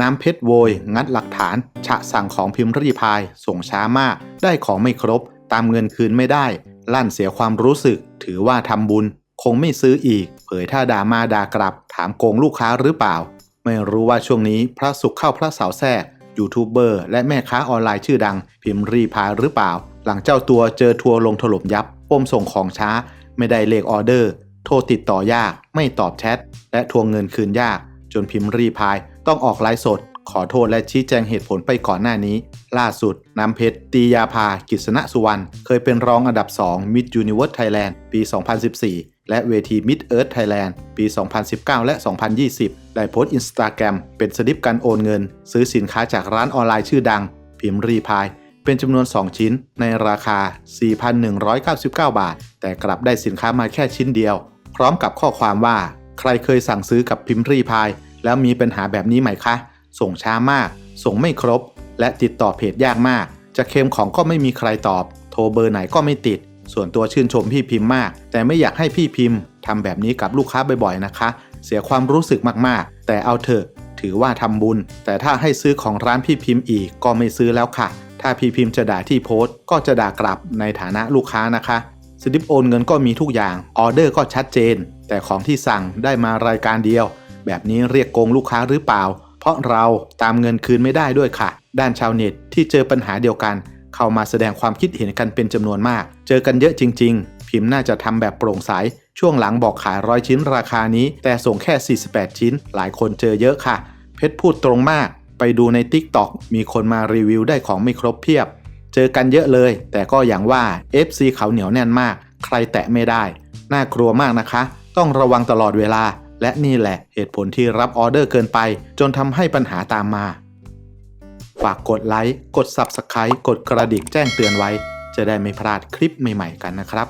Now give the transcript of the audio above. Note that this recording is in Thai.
น้ำเพชรโวย งัดหลักฐาน ฉะสั่งของพิมพ์รีพาย ส่งช้ามาก ได้ของไม่ครบ ตามเงินคืนไม่ได้ ลั่นเสียความรู้สึก ถือว่าทำบุญ คงไม่ซื้ออีก เผยถ้าด่ามาด่ากลับ ถามโกงลูกค้าหรือเปล่า ไม่รู้ว่าช่วงนี้พระสุขเข้าพระเสาแทรกยูทูบเบอร์และแม่ค้าออนไลน์ชื่อดัง พิมพ์รีพายหรือเปล่า หลังเจ้าตัวเจอทัวร์ลงถล่มยับปมส่งของช้า ไม่ได้เลขออเดอร์ โทรติดต่อยาก ไม่ตอบแชท และทวงเงินคืนยาก จนพิมพ์รีพาย ต้องออกไลฟ์สด ขอโทษและชี้แจงเหตุผลไปก่อนหน้านี้ ล่าสุด น้ำเพชรตียาภากิษณะสุวรรณ เคยเป็นรองอันดับ 2 Mid Universe Thailand ปี 2014 และเวที Mid Earth Thailand ปี 2019 และ 2020 ได้โพสต์อินสตาแกรมเป็นสลิปการโอนเงิน ซื้อสินค้าจากร้านออนไลน์ชื่อดัง พิมพ์รีพายเป็นจำนวน 2 ชิ้นในราคา 4,199 บาท แต่กลับได้สินค้ามาแค่ชิ้นเดียว พร้อมกับข้อความว่า ใครเคยสั่งซื้อกับพิมพ์รีพาย แล้วมีปัญหาแบบนี้ไหมคะ ส่งช้ามาก ส่งไม่ครบ และติดต่อเพจยากมาก จะเคลมของก็ไม่มีใครตอบ โทรเบอร์ไหนก็ไม่ติด ส่วนตัวชื่นชมพี่พิมพ์มาก แต่ไม่อยากให้พี่พิมพ์ทำแบบนี้กับลูกค้าบ่อยๆนะคะ เสียความรู้สึกมากๆ แต่เอาเถอะ ถือว่าทำบุญ แต่ถ้าให้ซื้อของร้านพี่พิมพ์อีกก็ไม่ซื้อแล้วค่ะ ถ้าพี่พิมพ์จะด่าที่โพสต์ ก็จะด่ากลับในฐานะลูกค้านะคะสลิปโอนเงินก็มีทุกอย่าง ออเดอร์ก็ชัดเจน แต่ของที่สั่งได้มารายการเดียว แบบนี้เรียกโกงลูกค้าหรือเปล่า เพราะเราตามเงินคืนไม่ได้ด้วยค่ะ ด้านชาวเน็ตที่เจอปัญหาเดียวกัน เข้ามาแสดงความคิดเห็นกันเป็นจำนวนมาก เจอกันเยอะจริง ๆ พิมพ์น่าจะทำแบบโปร่งใส ช่วงหลังบอกขายร้อยชิ้นราคานี้ แต่ส่งแค่ 48 ชิ้น หลายคนเจอเยอะค่ะ เพชรพูดตรงมาก ไปดูใน t ิ k t o k มีคนมารีวิวได้ของไม่ครบเพียบ เจอกันเยอะเลย แต่ก็อย่างว่า FC เขาเหนียวแน่นมาก ใครแตะไม่ได้ น่ากลัวมากนะคะ ต้องระวังตลอดเวลา และนี่แหละเหตุผลที่รับออเดอร์เกินไป จนทำให้ปัญหาตามมา ฝากกดไลค์ กด Subscribe กดกระดิ่งแจ้งเตือนไว้ จะได้ไม่พลาดคลิปใหม่ๆกันนะครับ